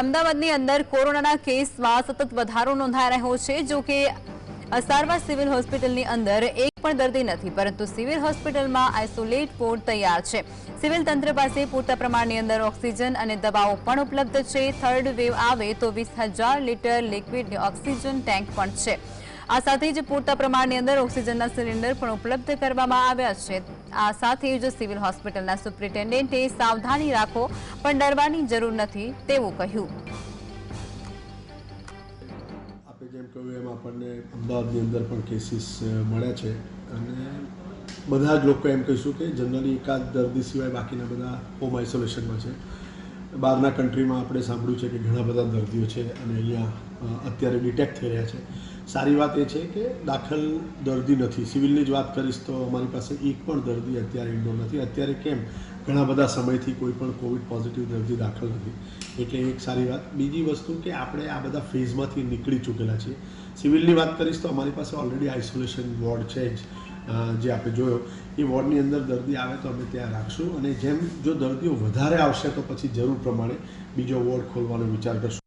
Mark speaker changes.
Speaker 1: અમદાવાદની અંદર કોરોનાના કેસમાં સતત વધારો નોંધાઈ રહ્યો છે. જો કે સારવાર સિવિલ હોસ્પિટલની અંદર એક પણ દર્દી નથી, પરંતુ સિવિલ હોસ્પિટલમાં આઇસોલેટ પોર્ટ તૈયાર છે. સિવિલ તંત્ર પાસે પૂરતા પ્રમાણની અંદર ઓક્સિજન અને દવાઓ પણ ઉપલબ્ધ છે. થર્ડ વેવ આવે તો વીસ હજાર લીટર લિક્વિડ ઓક્સિજન ટેન્ક પણ છે. આ સાથે જ પૂરતા પ્રમાણની અંદર ઓક્સિજનના સિલિન્ડર પણ ઉપલબ્ધ કરવામાં આવ્યા છે. આ સાથે જ સિવિલ હોસ્પિટલના સુપ્રિન્ટેન્ડન્ટે સાવધાની રાખો, પણ ડરવાની જરૂર નથી તેવું કહ્યું.
Speaker 2: આપણે જેમ કહ્યું એમ આપણને અમદાવાદની અંદર પણ કેસીસ મળ્યા છે. અને બધા જ લોકો એમ કહીશું કે જનરલી એકાદ દર્દી સિવાય બાકીના બધા હોમ આઇસોલેશનમાં છે. બહારના કન્ટ્રીમાં આપણે સાંભળ્યું છે કે ઘણા બધા દર્દીઓ છે અને અહીંયા અત્યારે ડિટેક્ટ થઈ રહ્યા છે. સારી વાત એ છે કે દાખલ દર્દી નથી. સિવિલની જ વાત કરીશ તો અમારી પાસે એક પણ દર્દી અત્યારે ઇન્ડોર નથી. અત્યારે કેમ? ઘણા બધા સમયથી કોઈ પણ કોવિડ પોઝિટિવ દર્દી દાખલ નથી. એટલે એક સારી વાત. બીજી વસ્તુ કે આપણે આ બધા ફેઝમાંથી નીકળી ચૂકેલા છીએ. સિવિલની વાત કરીશ તો અમારી પાસે ઓલરેડી આઇસોલેશન વોર્ડ છે જ જે આપણે જોયો. એ વોર્ડની અંદર દર્દી આવે તો અમે ત્યાં રાખશું અને જેમ જો દર્દીઓ વધારે આવશે તો પછી જરૂર પ્રમાણે બીજો વોર્ડ ખોલવાનો વિચાર કરશું.